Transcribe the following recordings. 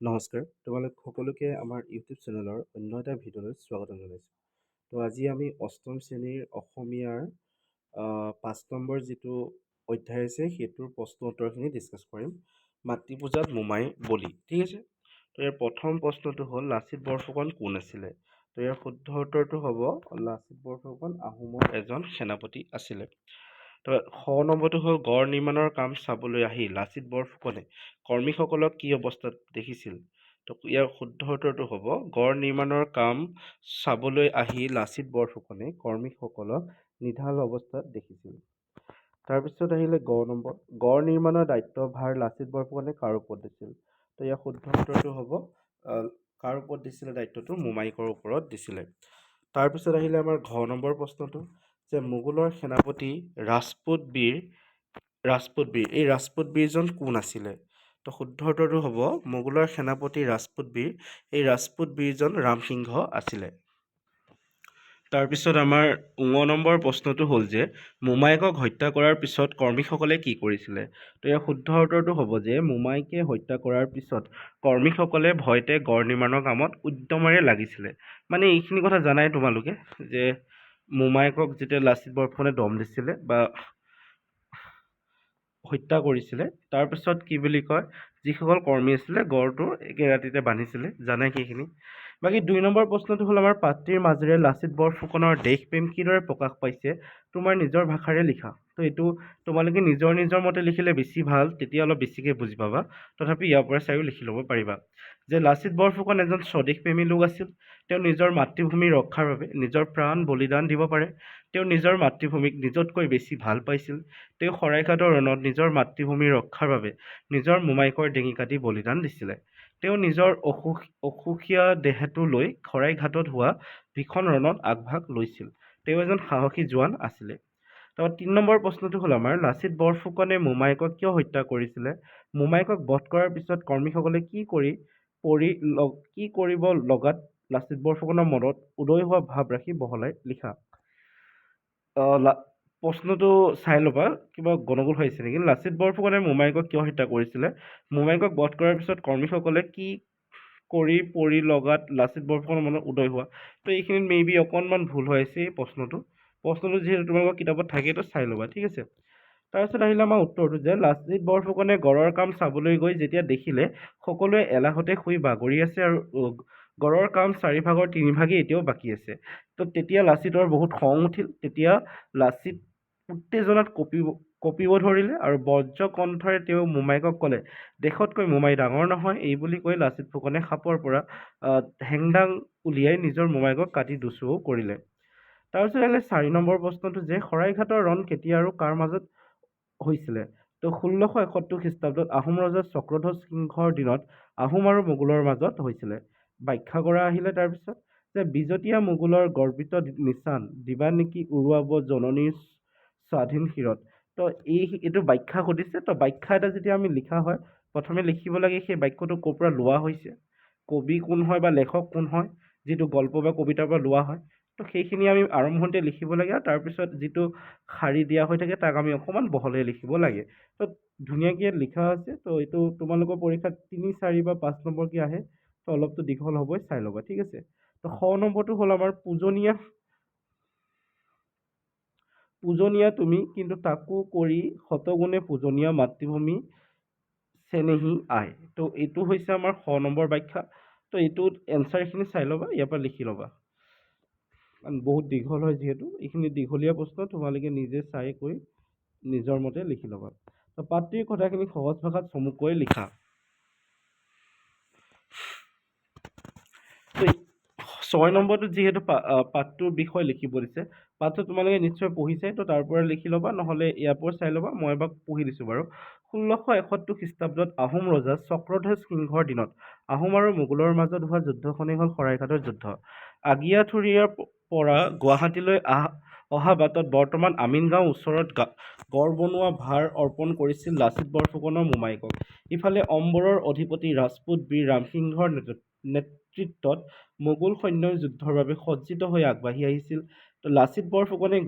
নমস্কাৰ। তোমালোক সকলোকে আমাৰ ইউটিউব চেনেলৰ অন্য এটা ভিডিঅ'লৈ স্বাগতম জনাইছোঁ। তো আজি আমি অষ্টম শ্ৰেণীৰ অসমীয়াৰ পাঁচ নম্বৰ যিটো অধ্যায় আছে সেইটোৰ প্ৰশ্ন উত্তৰখিনি ডিছকাছ কৰিম। মাতৃ পূজাত মোমাই বলি ঠিক আছে? তো ইয়াৰ প্ৰথম প্ৰশ্নটো হ'ল লাচিত বৰফুকন কোন আছিলে? তো ইয়াৰ শুদ্ধ উত্তৰটো হ'ব লাচিত বৰফুকন আহোমৰ এজন সেনাপতি আছিলে। শ নম্বৰটো হ'ল গড় নিৰ্মাণৰ কাম চাবলৈ আহি লাচিত বৰফুকনে কৰ্মীসকলক কি অৱস্থাত দেখিছিল? তো ইয়াৰ শুদ্ধ উত্তৰটো হ'ব গড় নিৰ্মাণৰ কাম চাবলৈ আহি লাচিত বৰফুকনে কৰ্মীসকলক নিধাল অৱস্থাত দেখিছিল। তাৰপিছত আহিলে গ নম্বৰ। গড় নিৰ্মাণৰ দায়িত্বভাৰ লাচিত বৰফুকনে কাৰ ওপৰত দিছিল? তো ইয়াৰ শুদ্ধ উত্তৰটো হ'ব কাৰ ওপৰত দিছিলে দায়িত্বটো? মোমাইকৰ ওপৰত দিছিলে। তাৰপিছত আহিলে আমাৰ ঘ নম্বৰ প্ৰশ্নটো। যে মোগলৰ সেনাপতি ৰাজপুত বীৰ ৰাজপুত বীৰ এই ৰাজপুত বীৰজন কোন আছিলে? তো শুদ্ধ উত্তৰটো হ'ব মোগলৰ সেনাপতি ৰাজপুত বীৰ এই ৰাজপুত বীৰজন ৰামসিংহ আছিলে। তাৰপিছত আমাৰ ঙ নম্বৰ প্ৰশ্নটো হ'ল যে মোমায়েকক হত্যা কৰাৰ পিছত কৰ্মীসকলে কি কৰিছিলে? তো ইয়াৰ শুদ্ধ উত্তৰটো হ'ব যে মোমায়েকে হত্যা কৰাৰ পিছত কৰ্মীসকলে ভয়তে গড় নিৰ্মাণৰ কামত উদ্যমেৰে লাগিছিলে। মানে এইখিনি কথা জানাই তোমালোকে যে মোমায়েকক যেতিয়া লাচিত বৰফুকনে দম দিছিলে বা হত্যা কৰিছিলে তাৰপিছত কি বুলি কয় যিসকল কৰ্মী আছিলে গড়টো একে ৰাতিতে বান্ধিছিলে জানাই সেইখিনি। বাকী দুই নম্বৰ প্ৰশ্নটো হ'ল আমাৰ পাত্ৰীৰ মাজেৰে লাচিত বৰফুকনৰ দেশপ্ৰেম কিদৰে প্ৰকাশ পাইছে তোমাৰ নিজৰ ভাষাৰে লিখা। তো এইটো তোমালোকে নিজৰ নিজৰ মতে লিখিলে বেছি ভাল তেতিয়া অলপ বেছিকৈ বুজি পাবা। তথাপি ইয়াৰ পৰা চাইও লিখি ল'ব পাৰিবা। যে লাচিত বৰফুকন এজন স্বদেশপ্ৰেমী লোক আছিল তেওঁ নিজৰ মাতৃভূমি ৰক্ষাৰ বাবে নিজৰ প্ৰাণ বলিদান দিব পাৰে। তেওঁ নিজৰ মাতৃভূমিক নিজতকৈ বেছি ভাল পাইছিল। তেওঁ শৰাইঘাটৰ ৰণত নিজৰ মাতৃভূমি ৰক্ষাৰ বাবে নিজৰ মোমায়েকৰ ডিঙি কাটি বলিদান দিছিলে। তেওঁ নিজৰ অসুখ অসুখীয়া দেহটো লৈ শৰাইঘাটত হোৱা ভীষণ ৰণত আগভাগ লৈছিল। তেওঁ এজন সাহসী জোৱান আছিলে। তাৰপৰা তিনি নম্বৰ প্ৰশ্নটো হ'ল আমাৰ লাচিত বৰফুকনে মোমায়েকক কিয় হত্যা কৰিছিলে? মোমায়েকক বধ কৰাৰ পিছত কৰ্মীসকলে কি কৰি পৰি কি কৰিব লগাত? লাচিত বৰফুকনৰ মনত উদয় হোৱা ভাৱ ৰাখি বহলাই লিখা। প্ৰশ্নটো চাই ল'বা কিবা গণ্ডগোল হৈ আছে নেকি? লাচিত বৰফুকনে মোমায়েকক কিয় হত্যা কৰিছিলে? মোমায়েকক বধ কৰাৰ পিছত কৰ্মীসকলে কি কৰি পৰি লগাত লাচিত বৰফুকনৰ মনত উদয় হোৱা? তো এইখিনিত মে বি অকণমান ভুল হৈ আছে এই প্ৰশ্নটো। প্ৰশ্নটো যিহেতু তোমালোকৰ কিতাপত থাকে তো চাই ল'বা ঠিক আছে? তাৰপিছত আহিলে আমাৰ উত্তৰটো যে লাচিত বৰফুকনে গড়ৰ কাম চাবলৈ গৈ যেতিয়া দেখিলে সকলোৱে এলাহতে শুই বাগৰি আছে আৰু গড়ৰ কাম চাৰিভাগৰ তিনিভাগেই এতিয়াও বাকী আছে। তো তেতিয়া লাচিতৰ বহুত খং উঠিল। তেতিয়া লাচিত উত্তেজনাত কঁপিব কঁপিব ধৰিলে আৰু বজ্ৰ কণ্ঠৰে তেওঁ মোমায়েকক ক'লে দেশতকৈ মোমাই ডাঙৰ নহয় এই বুলি কৈ লাচিত ফুকনে সাপৰ পৰা হেংদাং উলিয়াই নিজৰ মোমায়েকক কাটি দুচৌ কৰিলে। তাৰপিছত আহিলে চাৰি নম্বৰ প্ৰশ্নটো যে শৰাইঘাটৰ ৰণ কেতিয়া আৰু কাৰ মাজত হৈছিলে? তো ষোল্লশ এসত্তৰ খ্ৰীষ্টাব্দত আহোম ৰজা চক্ৰধ্বজ সিংহৰ দিনত আহোম আৰু মোগলৰ মাজত হৈছিলে। ব্যাখ্যা কৰা আহিলে তাৰপিছত যে বিজতীয়া মোগলৰ গৰ্বিত নিচান দিবা নেকি উৰুৱাব জননীৰ স্বাধীন শিৰত। তো এই এইটো ব্যাখ্যা সুধিছে তো ব্যাখ্যা এটা যেতিয়া আমি লিখা হয়, প্ৰথমে লিখিব লাগে সেই বাক্যটো ক'ৰ পৰা লোৱা হৈছে। কবি কোন হয় বা লেখক কোন হয়, যিটো গল্প বা কবিতাৰ পৰা লোৱা হয়। তো সেইখিনি আমি আৰম্ভণিতে লিখিব লাগে আৰু তাৰপিছত যিটো শাৰী দিয়া হৈ থাকে, তাক আমি অকণমান বহলাই লিখিব লাগে। তো ধুনীয়াকৈ লিখা আছে। তো এইটো তোমালোকৰ পৰীক্ষাত তিনি, চাৰি বা পাঁচ নম্বৰকৈ আহে। তো অলপতো দীঘল হ'বই, চাই ল'বা। ঠিক আছে? তো শ নম্বৰটো হ'ল আমাৰ পূজনীয়া পূজনীয়া তুমি কিন্তু তাকো কৰি শতগুণে পূজনীয়া মাতৃভূমি চেনেহী আই। তো এইটো হৈছে আমাৰ শ নম্বৰ ব্যাখ্যা। তো এইটোত এনচাৰখিনি চাই ল'বা ইয়াৰ পৰা লিখি ল'বা। বহুত দীঘল হয় যিহেতু। এইখিনি দীঘলীয়া প্ৰশ্ন তোমালোকে নিজে চাই কৰি নিজৰ মতে লিখি ল'বা। তো পাত্ৰীৰ কথাখিনি সহজ ভাষাত চমুকৈ লিখা তো এই ছয় নম্বৰটোত যিহেতু পাঠটোৰ বিষয়ে লিখিব দিছে পাঠটো তোমালোকে নিশ্চয় পঢ়িছে তো তাৰ পৰা লিখি ল'বা নহ'লে ইয়াৰ পৰা চাই ল'বা মই এবাৰ পঢ়ি দিছোঁ বাৰু। ষোল্লশ এসত্তৰ খ্ৰীষ্টাব্দত আহোম ৰজা চক্ৰধ্বজ সিংহৰ দিনত আহোম আৰু মোগলৰ মাজত হোৱা যুদ্ধখনেই হ'ল শৰাইঘাটৰ যুদ্ধ। আগিয়াথুৰীয়াৰ পৰা গুৱাহাটীলৈ আহ অহা বাটত বৰ্তমান আমিনগাঁও ওচৰত গড় বনোৱা ভাৰ অৰ্পণ কৰিছিল লাচিত বৰফুকনৰ মোমায়েকক। ইফালে অম্বৰৰ অধিপতি ৰাজপুত বীৰ ৰামসিংহৰ নেতৃ- নেতৃত্বত মোগল সৈন্যই যুদ্ধৰ বাবে সজ্জিত হৈ আগবাঢ়ি আহিছিল। লাচিত বৰফুকনে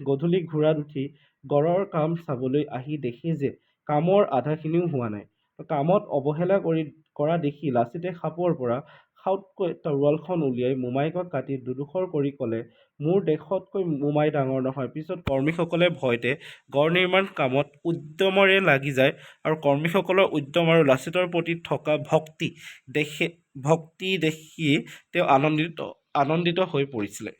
গধূলি ঘোঁৰাত উঠি গড়ৰ কাম চাবলৈ আহি দেখে যে কামৰ আধাখিনিও হোৱা নাই। কামত অৱহেলা কৰি কৰা দেখি লাচিতে সাপৰ পৰা সাউতকৈ তৰোৱালখন উলিয়াই মোমায়েকক কাটি দুডোখৰ কৰি ক'লে মোৰ দেশতকৈ মোমাই ডাঙৰ নহয়। পিছত কৰ্মীসকলে ভয়তে গড় নিৰ্মাণ কামত উদ্যমৰে লাগি যায় আৰু কৰ্মীসকলৰ উদ্যম আৰু লাচিতৰ প্ৰতি থকা ভক্তি দেখে ভক্তি দেখি তেওঁ আনন্দিত আনন্দিত হৈ পৰিছিলে।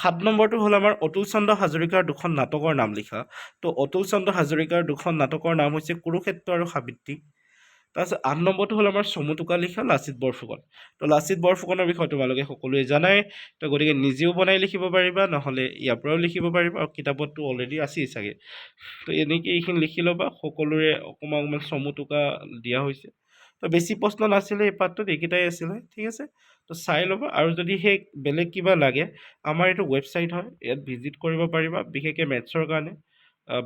সাত নম্বৰটো হ'ল আমাৰ অতুল চন্দ্ৰ হাজৰিকাৰ দুখন নাটকৰ নাম লিখা। তো অতুল চন্দ্ৰ হাজৰিকাৰ দুখন নাটকৰ নাম হৈছে কুৰুক্ষেত্ৰ আৰু সাবিত্ৰী। তাৰপিছত আঠ নম্বৰটো হ'ল আমাৰ চমু টোকা লিখা লাচিত বৰফুকন। তো লাচিত বৰফুকনৰ বিষয়ে তোমালোকে সকলোৱে জানাই। তো গতিকে নিজেও বনাই লিখিব পাৰিবা, নহ'লে ইয়াৰ পৰাও লিখিব পাৰিবা আৰু কিতাপততো অলৰেডি আছেই চাগে। তো এনেকৈ এইখিনি লিখি ল'বা। সকলোৰে অকণমান অকণমান চমু টোকা দিয়া হৈছে। তো বেছি প্ৰশ্ন নাছিলে এই পাঠটোত, এইকেইটাই আছিলে, ঠিক আছে? তো চাই ল'বা আৰু যদি সেই বেলেগ কিবা লাগে, আমাৰ এইটো ৱেবছাইট হয়, ইয়াত ভিজিট কৰিব পাৰিবা, বিশেষকৈ মেথছৰ কাৰণে।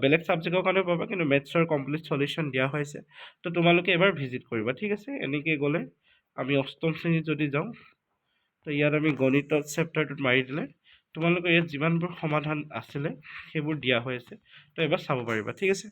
বেলেগ ছাবজেক্টৰ কাৰণেও পাবা, কিন্তু মেথছৰ কমপ্লিট চলিউশ্যন দিয়া হৈছে। তো তোমালোকে এবাৰ ভিজিট কৰিবা, ঠিক আছে? এনেকৈ গ'লে আমি অষ্টম শ্ৰেণীত যদি যাওঁ, তো ইয়াত আমি গণিতৰ চেপ্টাৰটোত মাৰি দিলে, তোমালোকৰ ইয়াত যিমানবোৰ সমাধান আছিলে, সেইবোৰ দিয়া হৈ আছে। তো এবাৰ চাব পাৰিবা, ঠিক আছে?